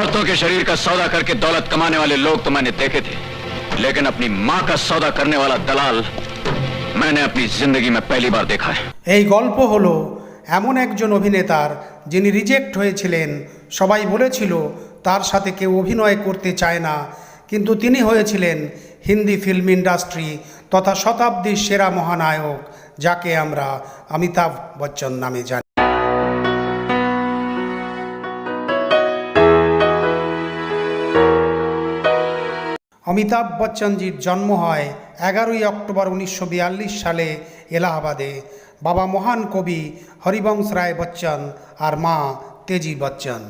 औरतों के शरीर का सौदा करके दौलत कमाने वाले लोग तो मैंने देखे थे लेकिन अपनी माँ का सौदा करने वाला दलाल मैंने अपनी जिंदगी में पहली बार देखा है এই গল্প হলো এমন একজন অভিনেতার যিনি রিজেক্ট হয়েছিলেন সবাই বলেছিল তার সাথে কেউ অভিনয় করতে চায় না কিন্তু তিনি হয়েছিলেন হিন্দি ফিল্ম ইন্ডাস্ট্রি তথা শতাব্দীর সেরা মহানায়ক যাকে আমরা অমিতাভ বচ্চন নামে জানি অমিতাভ বচ্চনজির জন্ম হয় এগারোই অক্টোবর উনিশশো বিয়াল্লিশ সালে এলাহাবাদে। বাবা মহান কবি হরিবংশ রায় বচ্চন আর মা তেজি বচ্চন।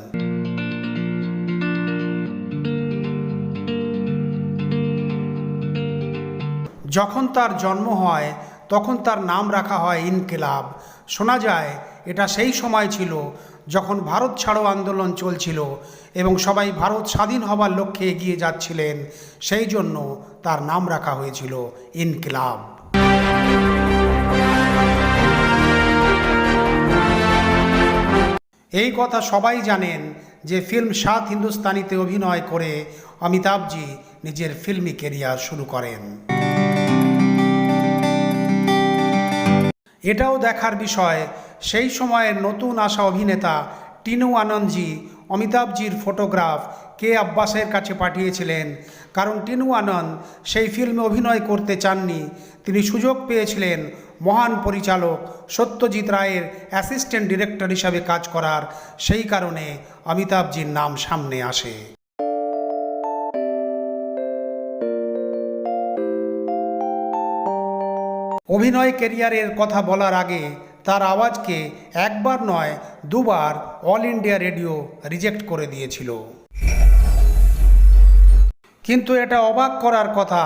যখন তার জন্ম হয়, তখন তার নাম রাখা হয় ইনকিলাব। শোনা যায়, এটা সেই সময় ছিল যখন ভারত ছাড়ো আন্দোলন চলছিল এবং সবাই ভারত স্বাধীন হবার লক্ষ্যে এগিয়ে যাচ্ছিলেন, সেই জন্য তার নাম রাখা হয়েছিল ইনকিলাব। এই কথা সবাই জানেন যে ফিল্ম সাত হিন্দুস্তানিতে অভিনয় করে অমিতাভজি নিজের ফিল্মি কেরিয়ার শুরু করেন। এটাও দেখার বিষয় সেই সময়ের নতুন আসা অভিনেতা টিনু আনন্দজি, অমিতাভজির ফটোগ্রাফ কে আব্বাসের কাছে পাঠিয়েছিলেন। কারণ টিনু আনন্দ সেই ফিল্মে অভিনয় করতে চাননি। তিনি সুযোগ পেয়েছিলেন মহান পরিচালক সত্যজিৎ রায়ের অ্যাসিস্ট্যান্ট ডিরেক্টর হিসাবে কাজ করার। সেই কারণে অমিতাভজির নাম সামনে আসে। অভিনয় কেরিয়ারের কথা বলার আগে তার আওয়াজকে একবার নয় দুবার অল ইন্ডিয়া রেডিও রিজেক্ট করে দিয়েছিল কিন্তু এটা অবাক করার কথা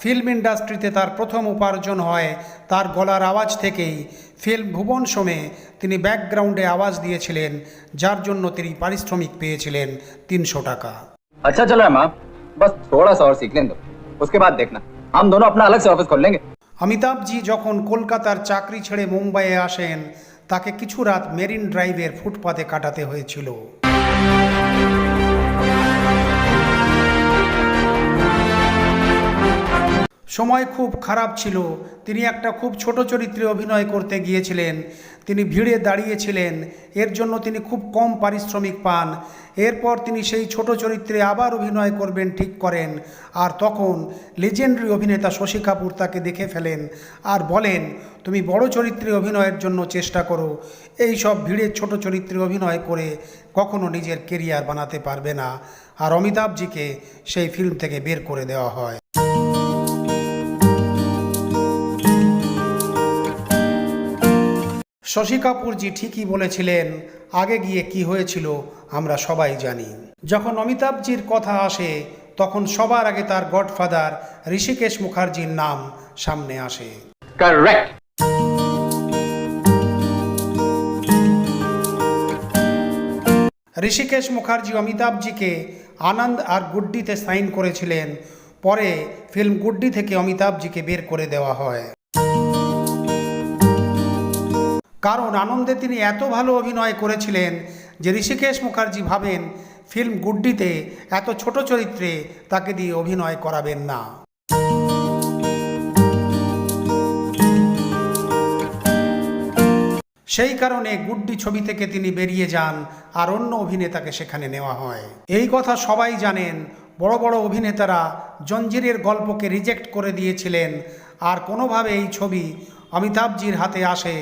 ফিল্ম ইন্ডাস্ট্রিতে তার প্রথম উপার্জন হয় তার গলার আওয়াজ থেকেই ফিল্ম ভুবন সোমে তিনি ব্যাকগ্রাউন্ডে আওয়াজ দিয়েছিলেন যার জন্য তিনি পারিশ্রমিক পেয়েছিলেন তিনশো টাকা अच्छा चला है माँ बस थोड़ा सा और सीख लें तो उसके बाद देखना हम दोनों अपना अलग से ऑफिस खोल लेंगे অমিতাভজি যখন কলকাতার চাকরি ছেড়ে মুম্বাইয়ে আসেন, তাকে কিছু রাত মেরিন ড্রাইভের ফুটপাতে কাটাতে হয়েছিল। সময় খুব খারাপ ছিল। তিনি একটা খুব ছোট চরিত্রে অভিনয় করতে গিয়েছিলেন। তিনি ভিড়ে দাঁড়িয়েছিলেন। এর জন্য তিনি খুব কম পারিশ্রমিক পান। এরপর তিনি সেই ছোট চরিত্রে আবার অভিনয় করবেন, ঠিক করেন। আর তখন লেজেন্ডারি অভিনেতা শশী কাপুর তাকে দেখে ফেলেন আর বলেন, তুমি বড় চরিত্রে অভিনয়ের জন্য চেষ্টা করো। এই সব ভিড়ের ছোট চরিত্রে অভিনয় করে কখনো নিজের কেরিয়ার বানাতে পারবে না। আর অমিতাভজিকে সেই ফিল্ম থেকে বের করে দেওয়া হয়। শশী কাপুরজি ঠিকই বলেছিলেন আগে গিয়ে কি হয়েছিল আমরা সবাই জানি। যখন অমিতাভজির কথা আসে তখন সবার আগে তার গডফাদার ঋষিকেশ মুখার্জির নাম সামনে আসে। ঋষিকেশ মুখার্জি অমিতাভজিকে আনন্দ আর গুড্ডিতে সাইন করেছিলেন। পরে ফিল্ম গুড্ডি থেকে অমিতাভজিকে বের করে দেওয়া হয়। কারণ আনন্দে তিনি এত ভালো অভিনয় করেছিলেন যে ঋষিকেশ মুখার্জি ভাবেন, ফিল্ম গুড্ডিতে এত ছোট চরিত্রে তাকে দিয়ে অভিনয় করাবেন না। সেই কারণে গুড্ডি ছবি থেকে তিনি বেরিয়ে যান আর অন্য অভিনেতাকে সেখানে নেওয়া হয়। এই কথা সবাই জানেন, বড় বড় অভিনেতারা জঞ্জিরের গল্পকে রিজেক্ট করে দিয়েছিলেন, আর কোনোভাবে এই ছবি অমিতাভজির হাতে আসে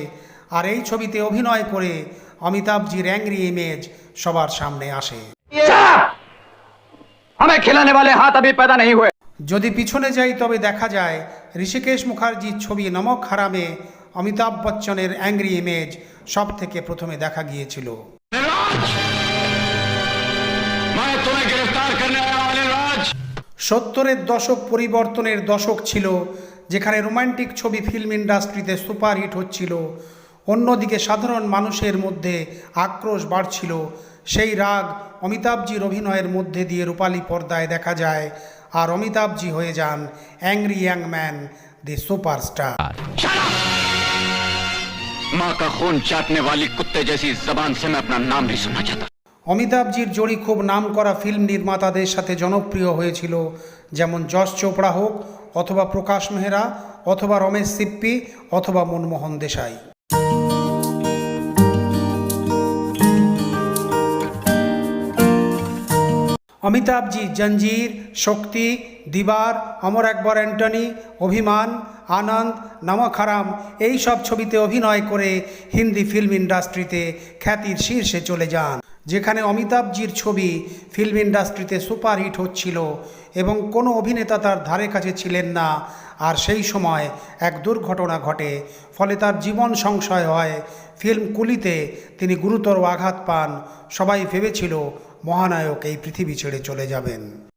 আর এই ছবিতে অভিনয় করে অমিতাভজির অ্যাংরি ইমেজ সবার সামনে আসে। যদি পিছনে যাই তবে দেখা যায় ঋষিকেশ মুখার্জির ছবি নমক হারামে অমিতাভ বচ্চনের অ্যাংরি ইমেজ সব থেকে প্রথমে দেখা গিয়েছিল। সত্তরের দশক পরিবর্তনের দশক ছিল যেখানে রোমান্টিক ছবি ফিল্ম ইন্ডাস্ট্রিতে সুপারহিট হচ্ছিল অন্যদিকে সাধারণ মানুষের মধ্যে আক্রোশ বাড়ছিল সেই রাগ অমিতাভজির অভিনয়ের মধ্যে দিয়ে রূপালী পর্দায় দেখা যায় আর অমিতাভজি হয়ে যান angry young man the superstar माँ का खून चाटने वाली कुत्ते जैसी जबान से मैं अपना नाम नहीं सुनना चाहता অমিতাভজির জড়ি খুব নামকরা ফিল্ম নির্মাতাদের সাথে জনপ্রিয় হয়েছিল যেমন যশ চোপড়া হোক অথবা প্রকাশ মেহরা অথবা রমেশ সিপ্পি অথবা মনমোহন দেশাই অমিতাভজি, জঞ্জির, শক্তি, দিবার, অমর একবার অ্যান্টনি, অভিমান, আনন্দ, নমক হারাম, এই সব ছবিতে অভিনয় করে হিন্দি ফিল্ম ইন্ডাস্ট্রিতে খ্যাতির শীর্ষে চলে যান। যেখানে অমিতাভজির ছবি ফিল্ম ইন্ডাস্ট্রিতে সুপারহিট হচ্ছিল এবং কোনো অভিনেতা তার ধারে কাছে ছিলেন না। আর সেই সময় এক দুর্ঘটনা ঘটে, ফলে তার জীবন সংশয় হয়। ফিল্ম কুলিতে তিনি গুরুতর আঘাত পান। সবাই ভেবেছিল, মহানায়ক এই পৃথিবী ছেড়ে চলে যাবেন।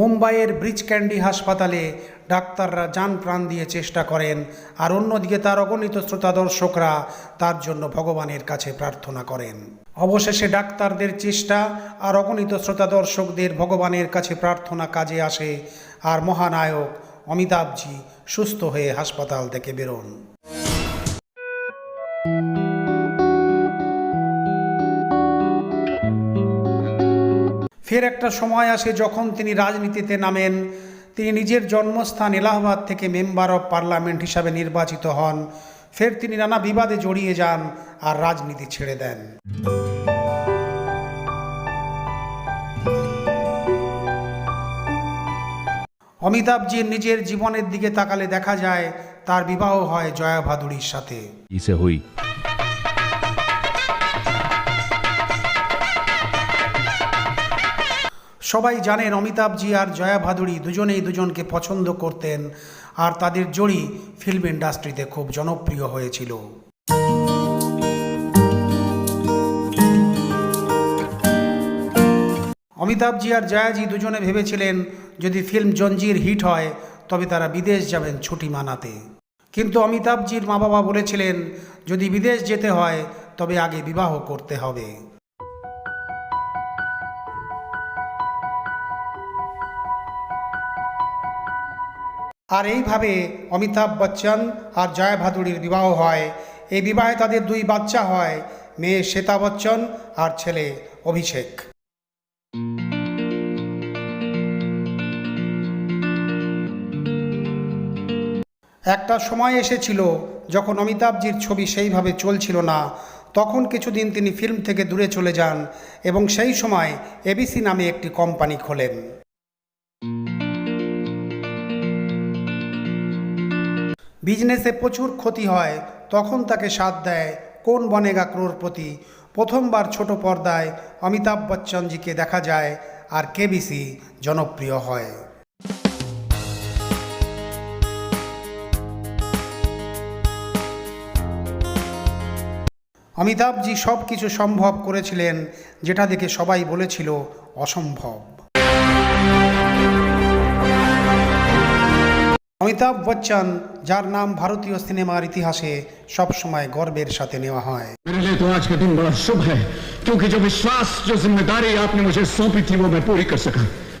মুম্বাইয়ের ব্রিজ ক্যান্ডি হাসপাতালে ডাক্তাররা যান প্রাণ দিয়ে চেষ্টা করেন, আর অন্যদিকে তার অগণিত শ্রোতা দর্শকরা তার জন্য ভগবানের কাছে প্রার্থনা করেন। অবশেষে ডাক্তারদের চেষ্টা আর অগণিত শ্রোতা দর্শকদের ভগবানের কাছে প্রার্থনা কাজে আসে, আর মহানায়ক অমিতাভজি সুস্থ হয়ে হাসপাতাল থেকে বেরোন। ফের একটা সময় আসে যখন তিনি রাজনীতিতে নামেন। তিনি নিজের জন্মস্থান এলাহাবাদ থেকে মেম্বার অব পার্লামেন্ট হিসাবে নির্বাচিত হন। ফের তিনি নানা বিবাদে জড়িয়ে যান আর রাজনীতি ছেড়ে দেন। অমিতাভজির নিজের জীবনের দিকে তাকালে দেখা যায়, তার বিবাহ হয় জয়া ভাদুড়ির সাথে। সবাই জানেন অমিতাভজি আর জয়া ভাদুরী দুজনেই দুজনকে পছন্দ করতেন, আর তাদের জড়ি ফিল্ম ইন্ডাস্ট্রিতে খুব জনপ্রিয় হয়েছিল। অমিতাভজি আর জয়াজি দুজনে ভেবেছিলেন, যদি ফিল্ম জঞ্জির হিট হয়, তবে তারা বিদেশ যাবেন ছুটি মানাতে। কিন্তু অমিতাভজির মা বাবা বলেছিলেন, যদি বিদেশ যেতে হয়, তবে আগে বিবাহ করতে হবে। আর এইভাবে অমিতাভ বচ্চন আর জয়া ভাদুড়ির বিবাহ হয়। এই বিবাহে তাদের দুই বাচ্চা হয়, মেয়ে শ্বেতা বচ্চন আর ছেলে অভিষেক। একটা সময় এসেছিল যখন অমিতাভজির ছবি সেইভাবে চলছিল না। তখন কিছুদিন তিনি ফিল্ম থেকে দূরে চলে যান এবং সেই সময় এবিসি নামে একটি কোম্পানি খোলেন। বিজনেসে প্রচুর ক্ষতি হয়, তখন তাকে সাথ দেয় কোন বনেগা ক্রোরপতি প্রথমবার ছোট পর্দায় অমিতাভ বচ্চনজিকে দেখা যায় আর কেবিসি জনপ্রিয় হয়। অমিতাভজি সব কিছু সম্ভব করেছিলেন, যেটা দেখে সবাই বলেছিল, অসম্ভব। অমিতাভ বচ্চন যার নাম ভারতীয় সিনেমার ইতিহাসে সবসময় গর্বের সাথে নেওয়া হয় मेरे लिए तो आज का दिन बड़ा शुभ है क्योंकि जो विश्वास जो जिम्मेदारी आपने मुझे सौंपी थी वो मैं पूरी कर सका